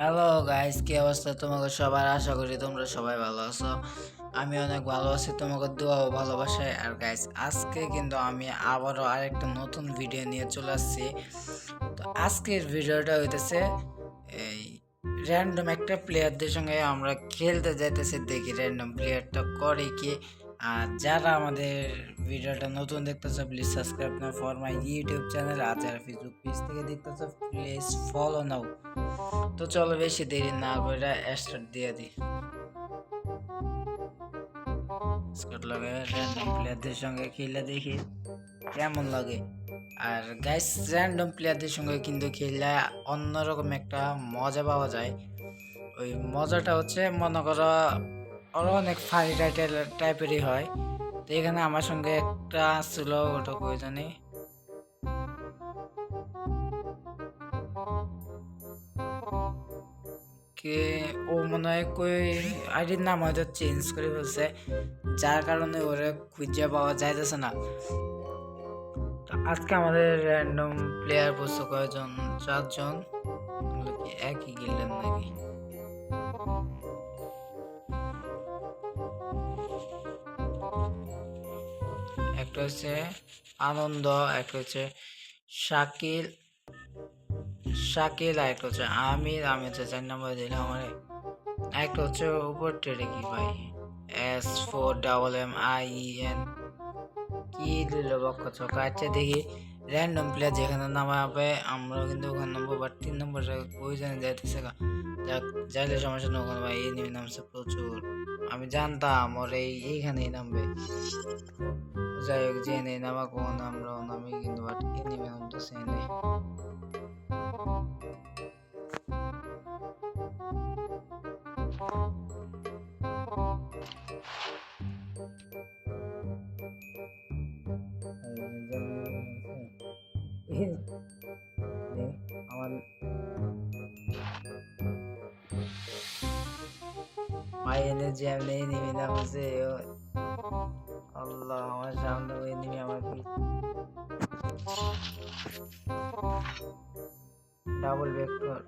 Hello guys কি অবস্থা তোমাকে সবার? আশা করি তোমরা সবাই ভালো আছো। আমি অনেক ভালো আছি, তোমাকে দোয়া ও ভালোবাসায়। আর গাইস আজকে কিন্তু আমি আবারও আরেকটা নতুন ভিডিও নিয়ে চলে আসছি। তো আজকের ভিডিওটা হইতেছে এই র্যান্ডম একটা প্লেয়ারদের সঙ্গে আমরা খেলতে যাইতেছি। দেখি র্যান্ডম প্লেয়ারটা করে কি? আর যারা আমাদের ভিডিওটা নতুন দেখতেছো প্লিজ সাবস্ক্রাইব না ফর মাই ইউটিউব চ্যানেল আর যারা ফেসবুক পেজ থেকে দেখতেছো প্লিজ ফলো নাও তো চলো বেশি দেরি না করে স্টার্ট দিয়ে দিই। স্কট লাগে র্যান্ডম প্লেয়ারদের সঙ্গে খেলে দেখি, কেমন লাগে? আর গাইস র্যান্ডম প্লেয়ারদের সঙ্গে কিন্তু খেললে অন্যরকম একটা মজা পাওয়া যায়। ওই মজাটা হচ্ছে, মনে করো ওরা অনেক ফানি টাইপেরই হয়। তো এখানে আমার সঙ্গে একটা ছিল, ওটা কই জানি। কে, ও মনে হয় কই, আইডির নাম হয়তো চেঞ্জ করে ফেলছে। যার কারণে ওরা খুঁজে পাওয়া যাইতেছে না। আজকে আমাদের র্যান্ডম প্লেয়ার বসছে কয়েকজন চারজন? একই গিল্ডের নাকি? একটা হচ্ছে আনন্দ একটা হচ্ছে শাকিল শাকিল আর একটা হচ্ছে আমির আমি হচ্ছে চার নম্বর দিলাম আমার একটা হচ্ছে উপর ট্রেডে কি ভাই? S four double M I N কি দিল বক্ষ চকা আচ্ছা দেখি র্যান্ডম প্লেয়ার যেখানে নামাবে আমরা কিন্তু ওখানে নামবো বাট তিন নম্বর ওই জানে যাইতেছে। যাক, যাইলে সমস্যা না ওখানে ভাই এই নেমে নামছে প্রচুর। আমি জানতাম ওর এই, এইখানেই নামবে। যাই হোক যে নেই নামা কোন আমরাও নামি কিন্তু বাট এই নেমে নামতেছে নেই আমার মায়ের যে আমি নেমে নামছে আল্লাহ আমার সামনে ওই নেমে আমার ডাবল ভেক্টর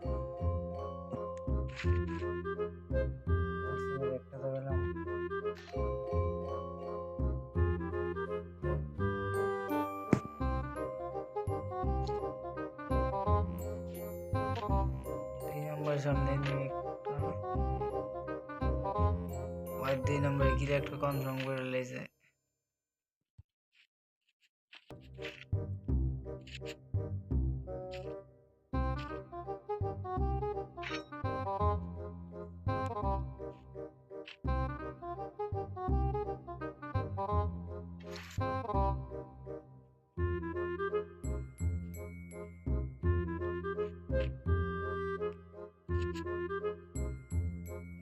সামনে নিয়ে একটা ওই দুই নম্বরে গিয়ে একটা কনফার্ম করে লেছে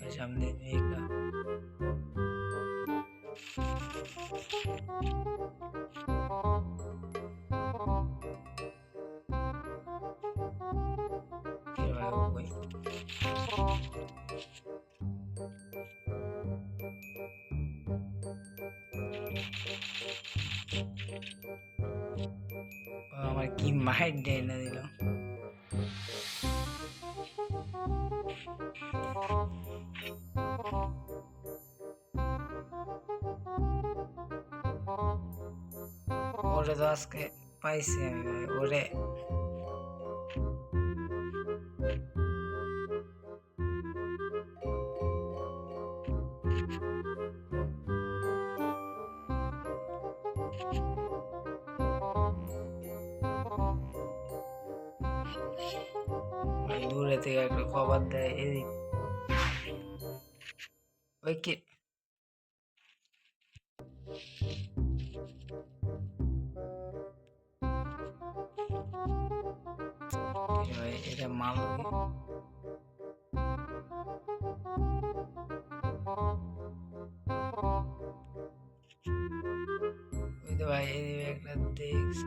ওই সামনে আমার কি মাইট দেয় না দিল ওরে তো পাইছি আমি ভাই দূরে থেকে একটা খবর দেয় এদিক ওই কি ভাই এটা মাল ভাই এদিকে একটা দেখছি।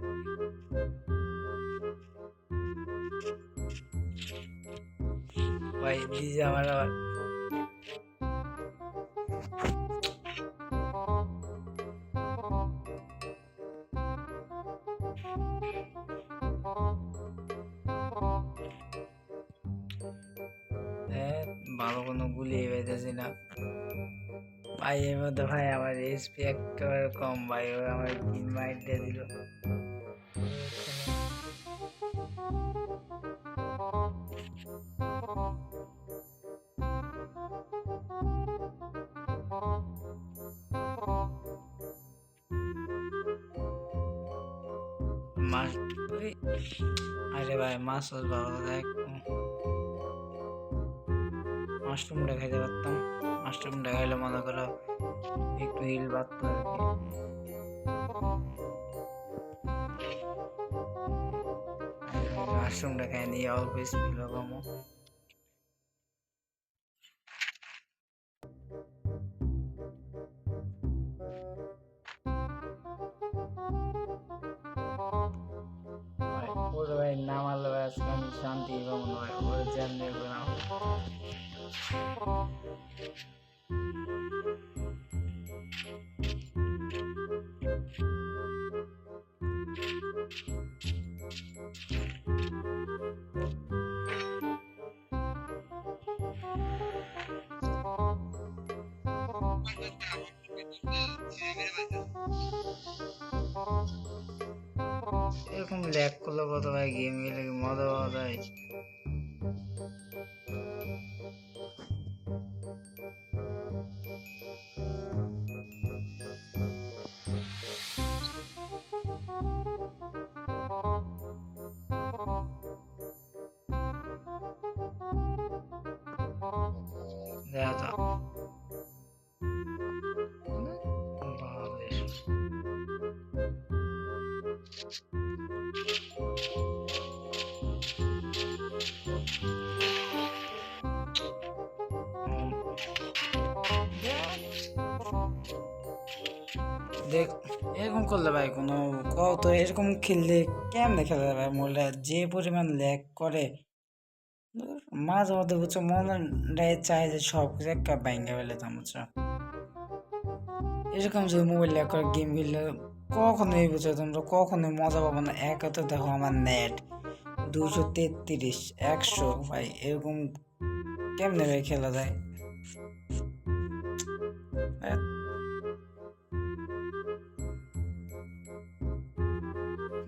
ভাই দিছে আমার আবার ভাই, এর মধ্যে ভাই আমার এসপি একেবারে কম ভাই ও আমার কিল মাইট দিয়ে দিল আরে ভাই, মাছ ভালো দেখ মাশরুমটা খাইতে পারতাম। মাশরুমটা খাইলে মনে করো, একটু হিল বাড়তো আর কি। মাশরুমটা খাই নিয়ে অল্প শান্তি জানলে এরকম ল্যাগ করলে কত ভাই গেম গেলে মজা পাওয়া যায়? দেখা যাক। দেখ, এরকম করলে ভাই কোনো কত এরকম খেললে কেমনে খেলা যায় ভাই? মোবাইলটা যে পরিমাণ ল্যাগ করে, মাঝে মধ্যে বুঝছ মনে চায় যে সব কিছু একটা ব্যাঙ্গে ফেলেতাম বুঝছ? এরকম যদি মোবাইল ল্যাগ করে গেম খেললে কখনোই বুঝছ তোমরা, কখনোই মজা পাবো না। এক তো দেখো আমার নেট দুশো তেত্রিশ, একশো, ভাই, এরকম কেমনে ভাই খেলা যায়?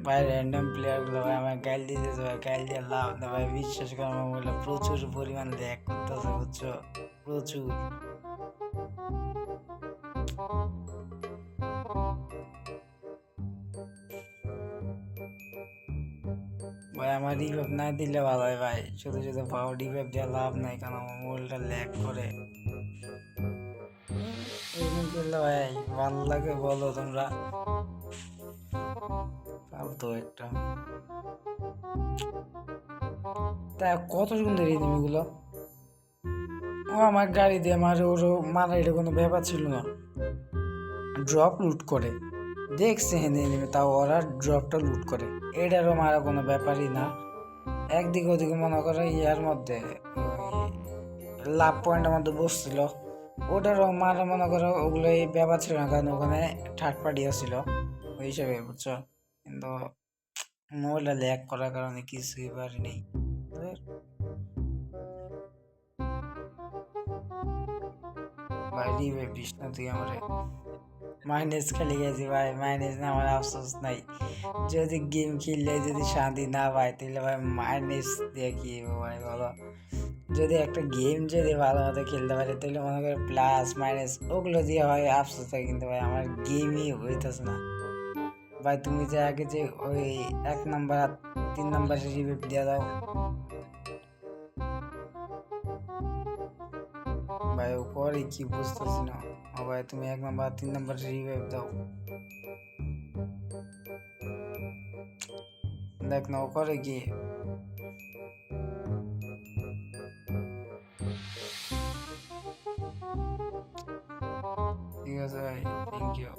ভাই র্যান্ডম প্লেয়ারগুলো, ভাই আমার গাইল দিতেছে ভাই গাইল দিয়ে লাভ না ভাই, বিশ্বাস করে আমার মোবাইলে প্রচুর পরিমাণ ল্যাগ করতেছে বুঝছ? প্রচুর। ভাই আমার রিভাইভ না দিলে ভালো হয় ভাই। শুধু শুধু পাও রিভাইভ দিয়ে লাভ নাই কারণ আমার মোবাইলটা ল্যাগ করে ভাই, ভালো লাগে বলো তোমরা। ফালতু একটা। তা কত সুন্দর এই এগুলো? ও, আমার গাড়ি দিয়ে মারে ওর মারা এটা কোনো ব্যাপার ছিল না। ড্রপ লুট করে। দেখছে হেনে নেমে তাও ওরা ড্রপটা লুট করে। এটারও মারা কোনো ব্যাপারই না। একদিকে ওদিকে মনে করে ইয়ার মধ্যে লাভ পয়েন্টের মধ্যে বসছিল। ওটারও মারা মনে করো ওগুলো এই ব্যাপার ছিল না, কারণ ওখানে থার্ড পার্টি ছিল ওই হিসাবে, বুঝছ? কিন্তু মোবাইলটা ল্যাক করার কারণে কিছুই পারিনি। ধুর। ভাই রিভাইভ দিস না তুই আমারে মাইনাস খেলে গেছি ভাই, মাইনাস না আমার আফসোস নাই। যদি গেম খেললে যদি শান্তি না পাই, তাহলে ভাই মাইনাস দিয়ে কি ভাই বলো? যদি একটা গেম যদি ভালো মতো খেলতে পারে, তাহলে মনে করে প্লাস মাইনাস ওগুলো দিয়ে হয় আফসোস হয় কিন্তু ভাই, আমার গেমই হইতেছে না। ভাই তুমি যে আগে যে ওই এক নম্বর আর তিন নাম্বার রিভিউ দিয়ে দাও। ভাই ও করে কি বুঝতেছি না। ও ভাই তুমি এক নাম্বার আর তিন নাম্বার রিভিউ দাও দেখ না ও করে কি ঠিক আছে ভাই থ্যাংক ইউ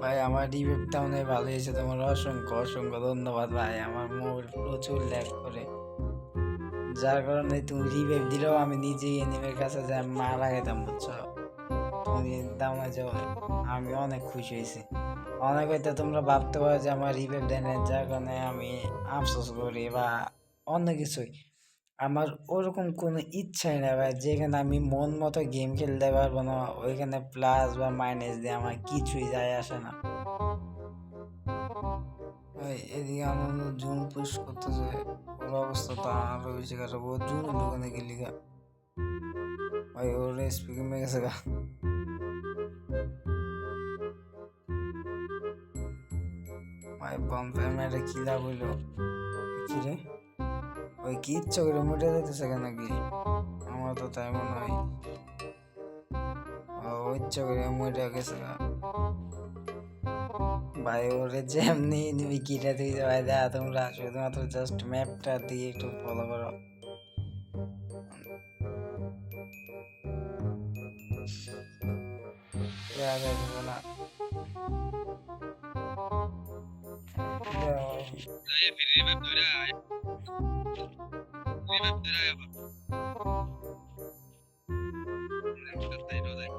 ভাই, আমার রিভিউটা হয় ভালো হয়েছে। তোমার অসংখ্য অসংখ্য ধন্যবাদ ভাই। আমার মোবাইল প্রচুর ল্যাগ করে। যার কারণে তুমি রিভাইভ দিলেও আমি নিজেই এনিমের কাছে যাই মারা গেতাম বুঝছ? তুমি দামে আমি অনেক খুশি হয়েছি। অনেক হয়তো তোমরা ভাবতে পারো যে আমার রিভেল দেয় না যার কারণে আমি আফসোস করি বা অন্য কিছুই। আমার ওরকম কোনো ইচ্ছাই না ভাই। যেখানে আমি মন মতো গেম খেলতে পারব না, ওইখানে প্লাস বা মাইনাস দিয়ে আমার কিছুই যায় আসে না। এদিকে আমার জুন পুশ করতেছে, ওর অবস্থা তো আরও বেশি খারাপ। ও জুন দোকানে গেলি গা। ভাই, ওর এসপি কমে গেছে গা। ভাই মেরে কি লাভ হইল কি রে? ওই কি ইচ্ছা করে মুটে যেতেছে কেন কি? আমার তো তাই মনে হয়। ও ইচ্ছা করে মুটে গেছে ভাই, ওরে যেমনি নিবি কিটা তুই ভাই, দেখা, তোমরা শুধুমাত্র জাস্ট ম্যাপটা দিয়ে একটু ফলো করো। না। দেখা যাবে। Saya pilih map tu dah. Pilih map tu dah apa? Kita tahu tu dah.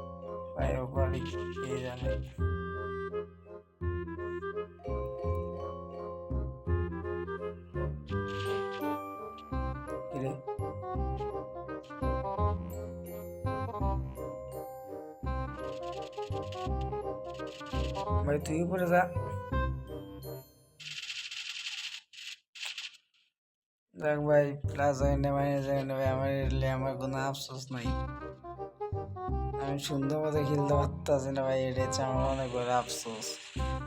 ভাই ও বাড়ি কে জানে কিরে ভাই তুই উপরে যা দেখ ভাই প্লাস হয় না মাইনাস হয় না ভাই, আমার এলে আমার কোনো আফসোস নাই। আমি সুন্দর মতো খেলতে পারতাছি না ভাই, এটা হচ্ছে আমার অনেক বড় আফসোস।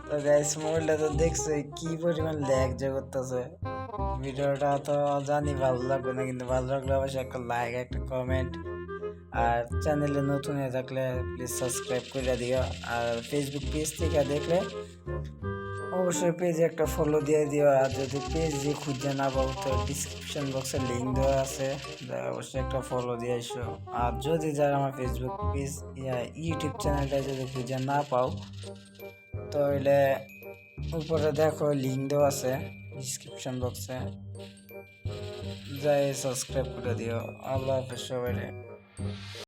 তো গাইস মোবাইলটা তো দেখছ, কি পরিমাণ ল্যাগ যে করতেছে। ভিডিওটা তো জানি ভালো লাগবে না, কিন্তু ভালো লাগলে অবশ্যই একটা লাইক একটা কমেন্ট আর চ্যানেলে নতুন হয়ে থাকলে প্লিজ সাবস্ক্রাইব করে দিও। আর ফেসবুক পেজ থেকে দেখলে অবশ্যই পেজে একটা ফলো দিয়ে দিও, আর যদি পেজ দিয়ে খুঁজে না পাবো তো ডিসক্রিপশন বক্সে লিঙ্ক দেওয়া আছে। অবশ্যই একটা ফলো দিয়ে এসো আর যদি যারা আমার ফেসবুক পেজ ইউটিউব চ্যানেলটা যদি খুঁজে না পাও, তাহলে উপরে দেখো লিঙ্ক দেওয়া আছে ডিসক্রিপশন বক্সে যাই সাবস্ক্রাইব করে দিও। আল্লাহ হাফেজ সবাই